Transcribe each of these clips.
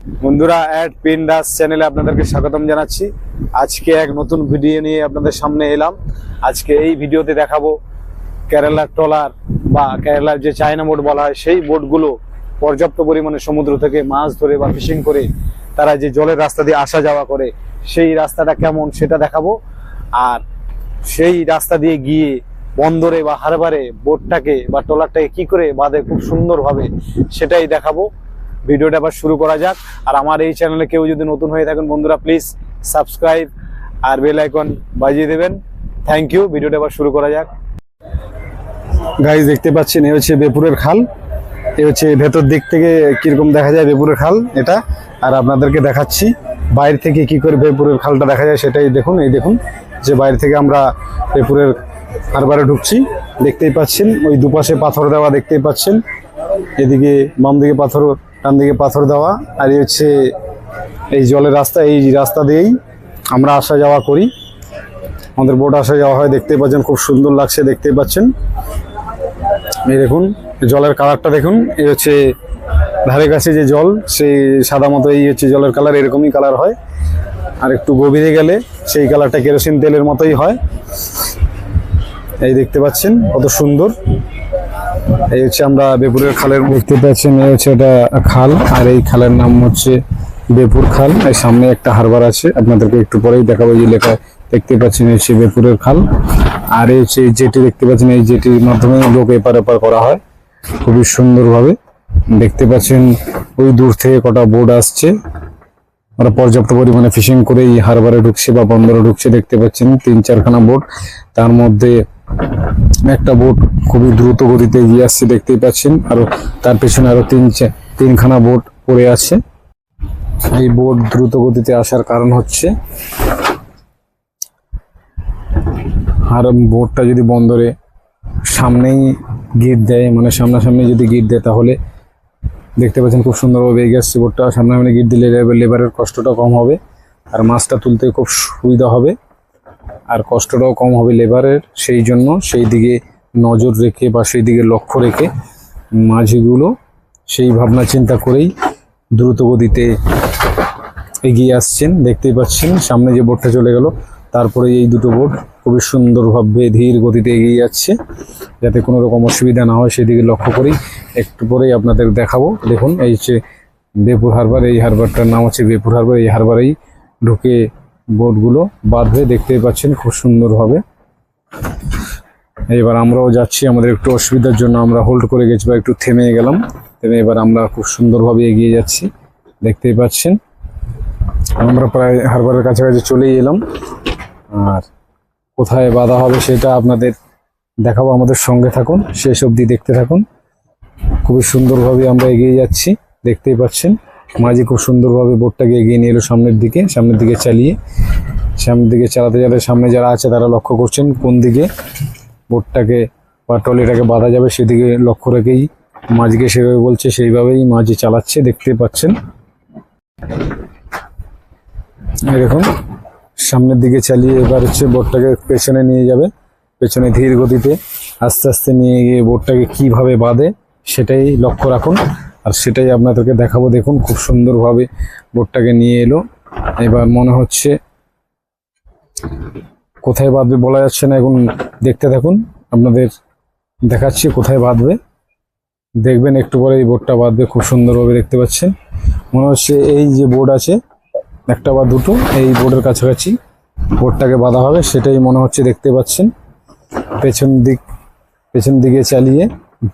বন্ধুরা add pin Das চ্যানেলে আপনাদেরকে স্বাগতম জানাচ্ছি। আজকে এক নতুন ভিডিও নিয়ে আপনাদের সামনে এলাম। আজকে এই ভিডিওতে দেখাবো কেরালার ট্রলার বা কেরালার যে চায়না বোট বলা হয়, সেই বোটগুলো পর্যাপ্ত পরিমাণে সমুদ্র থেকে মাছ ধরে বা ফিশিং করে তারা যে জলের রাস্তা দিয়ে আসা যাওয়া করে, সেই রাস্তাটা কেমন সেটা দেখাবো। আর সেই রাস্তা দিয়ে গিয়ে বন্দরে বা হারবারে বোটটাকে বা ট্রলারটাকে কি করে বাঁধে খুব সুন্দরভাবে সেটাই দেখাবো। ভিডিওটা আবার শুরু করা যাক। আর আমার এই চ্যানেলে কেউ যদি নতুন হয়ে থাকেন, বন্ধুরা প্লিজ সাবস্ক্রাইব আর বেল আইকন বাজিয়ে দেবেন। থ্যাংক ইউ ভিডিওটা আবার শুরু করা যাক। গাইজ দেখতে পাচ্ছেন, এ হচ্ছে বেপুরের খাল। এ হচ্ছে ভেতর দিক থেকে কীরকম দেখা যায় বেপুরের খাল এটা? আর আপনাদেরকে দেখাচ্ছি, বাইরে থেকে কি করে বেপুরের খালটা দেখা যায় সেটাই দেখুন। এই দেখুন যে বাইরে থেকে আমরা বেপুরের হারবারে ঢুকছি। দেখতেই পাচ্ছেন, ওই দুপাশে পাথর দেওয়া দেখতেই পাচ্ছেন। এদিকে বাম দিকে পাথর ডান দিকে পাথর দেওয়া, আর এই হচ্ছে এই জলের রাস্তা, এই রাস্তা দিয়েই আমরা আসা যাওয়া করি। আমাদের বোট আসা যাওয়া হয় দেখতে পাচ্ছেন, খুব সুন্দর লাগছে দেখতে পাচ্ছেন। এই দেখুন, জলের কালারটা দেখুন, এই হচ্ছে ধারে কাছে যে জল, সেই সাদা মতো এই হচ্ছে জলের কালার এরকমই কালার হয়। আর একটু গভীরে গেলে সেই কালারটা কেরোসিন তেলের মতোই হয়। এই দেখতে পাচ্ছেন, কত সুন্দর। এই হচ্ছে আমরা বেপুরের খালের দেখতে পাচ্ছেন এই হচ্ছে এটা খাল, আর এই খালের নাম হচ্ছে বেপুর খাল। এর সামনে একটা হারবার আছে, আপনাদেরকে একটু পরেই দেখাবো এই লেখা দেখতে পাচ্ছেন, এই হচ্ছে বেপুরের খাল। আর এই হচ্ছে জেটি দেখতে পাচ্ছেন, এই জেটির মাধ্যমে লোক এপার এপার করা হয়, খুবই সুন্দরভাবে। দেখতে পাচ্ছেন, ওই দূর থেকে কটা বোর্ড আসছে। ওরা পর্যাপ্ত পরিমাণে ফিশিং করে এই হারবারে ঢুকছে বা বন্দরে ঢুকছে, দেখতে পাচ্ছেন, তিন চারখানা বোর্ড তার মধ্যে একটা বোট খুবই দ্রুত গতিতে এগিয়ে আসছে, দেখতেই পাচ্ছেন। আরও তার পেছনে আরও তিন তিনখানা বোট পড়ে আছে। এই বোট দ্রুত গতিতে আসার কারণ হচ্ছে, আর বোটটা যদি বন্দরে সামনেই গিট দেয় মানে সামনাসামনি যদি গিট দেয়, তাহলে দেখতে পাচ্ছেন খুব সুন্দরভাবে এগিয়ে আসছে বোটটা সামনাসামনি গিট দিলে লেবারের কষ্টটা কম হবে, আর মাছটা তুলতে খুব সুবিধা হবে। আর কষ্টটাও কম হবে লেবারের, সেই জন্য সেই দিকে নজর রেখে বা সেই দিকে লক্ষ্য রেখে মাঝিগুলো সেই ভাবনা চিন্তা করেই দ্রুত গতিতে এগিয়ে আসছেন। দেখতেই পাচ্ছেন, সামনে যে বোটটা চলে গেল, তারপরে এই দুটো বোট খুবই সুন্দরভাবে ধীর গতিতে এগিয়ে যাচ্ছে, যাতে কোনো রকম অসুবিধা না হয় সেদিকে লক্ষ্য করেই। একটু পরেই আপনাদের দেখাবো। দেখুন, এই হচ্ছে বেপুর হারবার, এই হারবারটার নাম হচ্ছে বেপুর হারবার, এই হারবারেই ঢুকে বোটগুলো বাঁধবে দেখতেই পাচ্ছেন, খুব সুন্দরভাবে এবার আমরাও যাচ্ছি, আমাদের একটু অসুবিধার জন্য আমরা হোল্ড করে গেছি বা একটু থেমে গেলাম। থেমে এবার আমরা খুব সুন্দরভাবে এগিয়ে যাচ্ছি, দেখতেই পাচ্ছেন। আমরা প্রায় হারবারের কাছাকাছি চলেই এলাম। আর কোথায় বাধা হবে সেটা আপনাদের দেখাবো, আমাদের সঙ্গে থাকুন, শেষ অবধি দেখতে থাকুন। খুবই সুন্দরভাবে আমরা এগিয়ে যাচ্ছি, দেখতেই পাচ্ছেন। মাঝি খুব সুন্দরভাবে বোটটাকে এগিয়ে নিয়ে এলো সামনের দিকে সামনের দিকে চালিয়ে। সামনের দিকে চালাতে চালাতে সামনে যারা আছে তারা লক্ষ্য করছেন কোন দিকে বোটটাকে বা ট্রলিটাকে বাঁধা যাবে সেদিকে লক্ষ্য রেখেই মাঝিকে সেভাবে বলছে, সেইভাবেই মাঝি চালাচ্ছে, দেখতে পাচ্ছেন। এরকম সামনের দিকে চালিয়ে এবার হচ্ছে বোটটাকে পেছনে নিয়ে যাবে, পেছনে ধীর গতিতে আস্তে আস্তে নিয়ে গিয়ে বোটটাকে কীভাবে বাঁধে সেটাই লক্ষ্য রাখুন। আর সেটাই আপনাদেরকে দেখাবো। দেখুন, খুব সুন্দরভাবে বোটটাকে নিয়ে এলো। এবার মনে হচ্ছে কোথায় বাঁধবে বলা যাচ্ছে না। এখন দেখতে থাকুন, আপনাদের দেখাচ্ছি কোথায় বাঁধবে। দেখবেন, একটু পরে এই বোটটা বাঁধবে, খুব সুন্দরভাবে দেখতে পাচ্ছেন। মনে হচ্ছে এই যে বোর্ড আছে, একটা বা দুটো, এই বোর্ডের কাছাকাছি বোর্ডটাকে বাঁধা হবে, সেটাই মনে হচ্ছে দেখতে পাচ্ছেন। পেছন দিক, পেছন দিকে চালিয়ে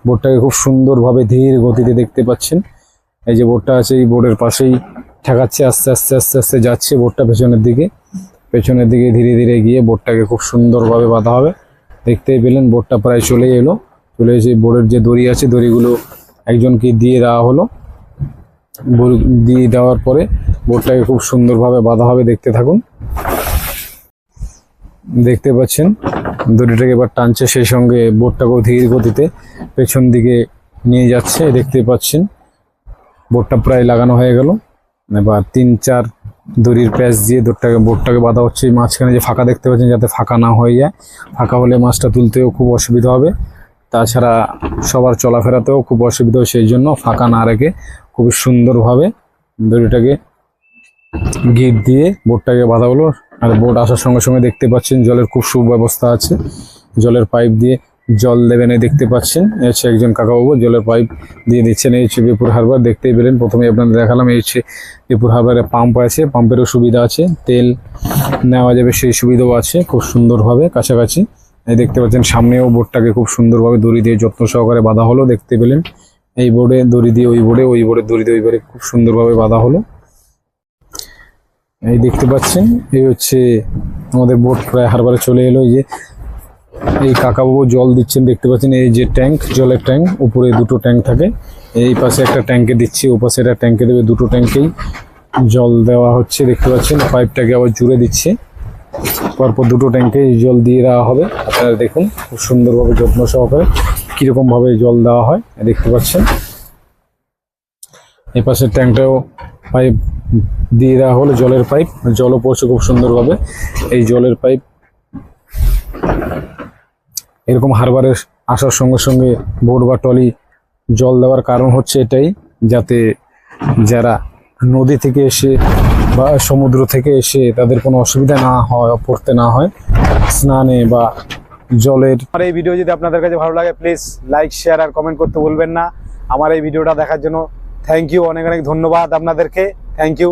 বোর্ডটাকে খুব সুন্দরভাবে ধীর গতিতে দেখতে পাচ্ছেন। এই যে বোর্ডটা আছে, এই বোর্ডের পাশেই ঠেকাচ্ছে, আস্তে আস্তে আস্তে আস্তে যাচ্ছে বোর্ডটা পেছনের দিকে। পেছনের দিকে ধীরে ধীরে গিয়ে বোর্ডটাকে খুব সুন্দরভাবে বাঁধা হবে। দেখতেই পেলেন, বোর্ডটা প্রায় চলেই এলো। চলে এসে বোর্ডের যে দড়ি আছে, দড়িগুলো একজনকে দিয়ে দেওয়া হলো। দিয়ে দেওয়ার পরে বোটটাকে খুব সুন্দরভাবে বাঁধা হবে, দেখতে থাকুন। দেখতে পাচ্ছেন দড়িটাকে এবার টানছে, সেই সঙ্গে বোটটাকেও ধীর গতিতে পেছন দিকে নিয়ে যাচ্ছে, দেখতে পাচ্ছেন। বোটটা প্রায় লাগানো হয়ে গেল। এবার তিন, চার দড়ির প্যাচ দিয়ে দড়টাকে বোটটাকে বাঁধা হচ্ছে। মাঝখানে যে ফাঁকা দেখতে পাচ্ছেন, যাতে ফাঁকা না হয়ে যায়। ফাঁকা হলে মাছটা তুলতেও খুব অসুবিধা হবে। তাছাড়া সবার চলাফেরাতেও খুব অসুবিধা সেই জন্য ফাঁকা না রেখে খুবই সুন্দরভাবে দড়িটাকে গিট দিয়ে বোটটাকে বাঁধা হলো। আর বোট আসার সঙ্গে সঙ্গে দেখতে পাচ্ছেন জলের খুব সুব্যবস্থা আছে। জলের পাইপ দিয়ে জল দেবেন দেখতে পাচ্ছেন। হচ্ছে একজন কাকাবাবু, জলের পাইপ দিয়ে দিচ্ছেন এই হচ্ছে বিপুর হারবার দেখতেই পেলেন প্রথমে আপনাদের দেখালাম এই হচ্ছে বিপুর হারবারে পাম্প আছে পাম্পেরও সুবিধা আছে। তেল নেওয়া যাবে সেই সুবিধাও আছে, খুব সুন্দরভাবে কাছাকাছি। এই দেখতে পাচ্ছেন, সামনেও বোর্ডটাকে খুব সুন্দরভাবে দড়ি দিয়ে যত্ন সহকারে বাঁধা হলো, দেখতে পেলেন। এই বোর্ডে দড়ি দিয়ে ওই বোর্ডে ওই বোর্ডে দড়ি দিয়ে ওই বোর্ডে খুব সুন্দরভাবে বাঁধা হলো। এই দেখতে পাচ্ছেন, এই হচ্ছে আমাদের বোট প্রায় হারবারে চলে এলো, এই যে এই কাকাবাবু জল দিচ্ছেন, দেখতে পাচ্ছেন, এই যে ট্যাঙ্ক, জলের ট্যাঙ্ক, উপরে দুটো ট্যাঙ্ক থাকে, এই পাশে একটা ট্যাঙ্কে দিচ্ছে, ও পাশে একটা ট্যাঙ্কে দেবে, দুটো ট্যাঙ্কেই জল দেওয়া হচ্ছে, দেখতে পাচ্ছেন, পাইপটাকে আবার জুড়ে দিচ্ছে, পরপর দুটো ট্যাঙ্কে জল দিয়ে দেওয়া হবে, আপনারা দেখুন, খুব সুন্দরভাবে যত্ন সহকারে কীরকম ভাবে জল দেওয়া হয়, দেখতে পাচ্ছেন। এই পাশের ট্যাঙ্কটাও পাইপ দিয়ে দেওয়া হলো, জলের পাইপ। জলও পড়ছে খুব সুন্দরভাবে। এই জলের পাইপ এরকম হারবারের আসার সঙ্গে সঙ্গে বোট বা টলি জল দেওয়ার কারণ হচ্ছে এটাই, যাতে যারা নদী থেকে এসে বা সমুদ্র থেকে এসে তাদের কোনো অসুবিধা না হয়, পড়তে না হয়, স্নানে বা জলের আমার এই ভিডিও যদি আপনাদের কাছে ভালো লাগে প্লিজ লাইক শেয়ার আর কমেন্ট করতে বলবেন না। আমার এই ভিডিওটা দেখার জন্য থ্যাংক ইউ অনেক অনেক ধন্যবাদ আপনাদেরকে। Thank you